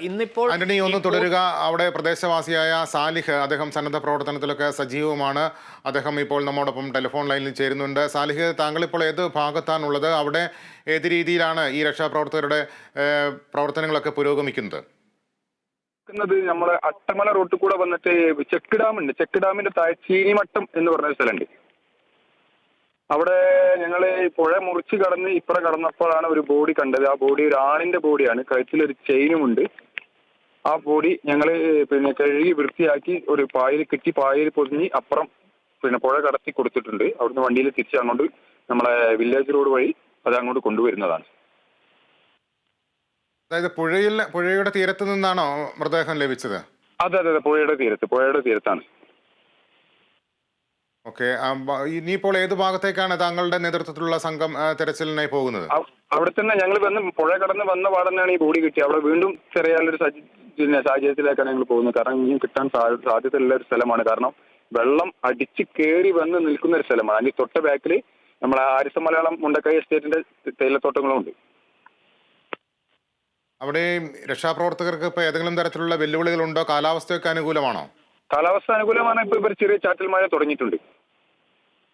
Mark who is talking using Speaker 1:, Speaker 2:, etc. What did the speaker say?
Speaker 1: ഇന്നിപ്പോൾ
Speaker 2: ആന്റണി ഒന്ന് തുടരുക. അവിടെ പ്രദേശവാസിയായ സാലിഹ് അദ്ദേഹം സന്നദ്ധ പ്രവർത്തനത്തിലൊക്കെ സജീവമാണ്. അദ്ദേഹം ഇപ്പോൾ നമ്മോടൊപ്പം ടെലിഫോൺ ലൈനിൽ ചേരുന്നുണ്ട്. സാലിഹ് താങ്കൾ ഇപ്പോൾ ഏത് ഭാഗത്താണുള്ളത്? അവിടെ ഏത് രീതിയിലാണ് ഈ രക്ഷാപ്രവർത്തകരുടെ പ്രവർത്തനങ്ങളൊക്കെ പുരോഗമിക്കുന്നത്?
Speaker 3: നമ്മളെ അട്ടമല റോട്ടിൽ കൂടെ വന്നിട്ട് ചെക്ക് ഡാം ഉണ്ട്. ചെക്ക് ഡാമിന്റെ താഴെ ചീനിമട്ടം എന്ന് പറഞ്ഞ ഒരു സ്ഥലമുണ്ട്. അവിടെ ഞങ്ങൾ ഈ പുഴ മുറിച്ച് കടന്ന് ഇപ്പുറ കടന്നപ്പോഴാണ് ഒരു ബോഡി കണ്ടത്. ആ ബോഡി ഒരു ആണിന്റെ ബോഡിയാണ്. കഴുത്തിലൊരു ചെയിനും ഉണ്ട് ആ പൊടി ഞങ്ങൾ പിന്നെ കഴുകി വൃത്തിയാക്കി ഒരു പായൽ കെട്ടി പായൽ പൊതിഞ്ഞ് അപ്പുറം പിന്നെ പുഴ കടത്തി കൊടുത്തിട്ടുണ്ട്. അവിടുന്ന് വണ്ടിയിൽ തിരിച്ച് അങ്ങോട്ട് നമ്മളെ വില്ലേജ് റോഡ് വഴി അത് അങ്ങോട്ട് കൊണ്ടുവരുന്നതാണ്.
Speaker 2: അതായത് പുഴയിൽ പുഴയുടെ തീരത്ത് നിന്നാണോ മൃതദേഹം ലഭിച്ചത്?
Speaker 3: അതെ അതെ അതെ പുഴയുടെ തീരത്ത് പുഴയുടെ തീരത്താണ്.
Speaker 2: ഓക്കെ ഇനിയിപ്പോൾ ഏത് ഭാഗത്തേക്കാണ് താങ്കളുടെ നേതൃത്വത്തിലുള്ള സംഘം തെരച്ചിലിനായി പോകുന്നത്?
Speaker 3: അവിടെ തന്നെ ഞങ്ങൾ വന്ന് പുഴ കടന്ന് വന്ന പാടന്നാണ് ഈ ബോഡി കിട്ടിയത് അവിടെ വീണ്ടും ചെറിയ പിന്നെ സാഹചര്യത്തിലേക്കാണ് ഞങ്ങൾ പോകുന്നത്. കാരണം ഇനിയും കിട്ടാൻ സാധ്യതയുള്ള ഒരു സ്ഥലമാണ്. കാരണം വെള്ളം അടിച്ച് കയറി വന്ന് നിൽക്കുന്ന ഒരു സ്ഥലമാണ്. അതിന്റെ തൊട്ട ബാക്കിൽ നമ്മളെ ആരിസ മലയാളം മുണ്ടക്കൈ എസ്റ്റേറ്റിന്റെ തേയിലത്തോട്ടങ്ങളും ഉണ്ട്.
Speaker 2: അവിടെ രക്ഷാപ്രവർത്തകർക്ക് ഇപ്പൊ ഏതെങ്കിലും തരത്തിലുള്ള വെല്ലുവിളികളുണ്ടോ കാലാവസ്ഥയൊക്കെ അനുകൂലമാണോ?
Speaker 3: കാലാവസ്ഥ അനുകൂലമാണ്. ഇപ്പൊ ഇവർ ചെറിയ ചാറ്റൽ മഴ തുടങ്ങിയിട്ടുണ്ട്.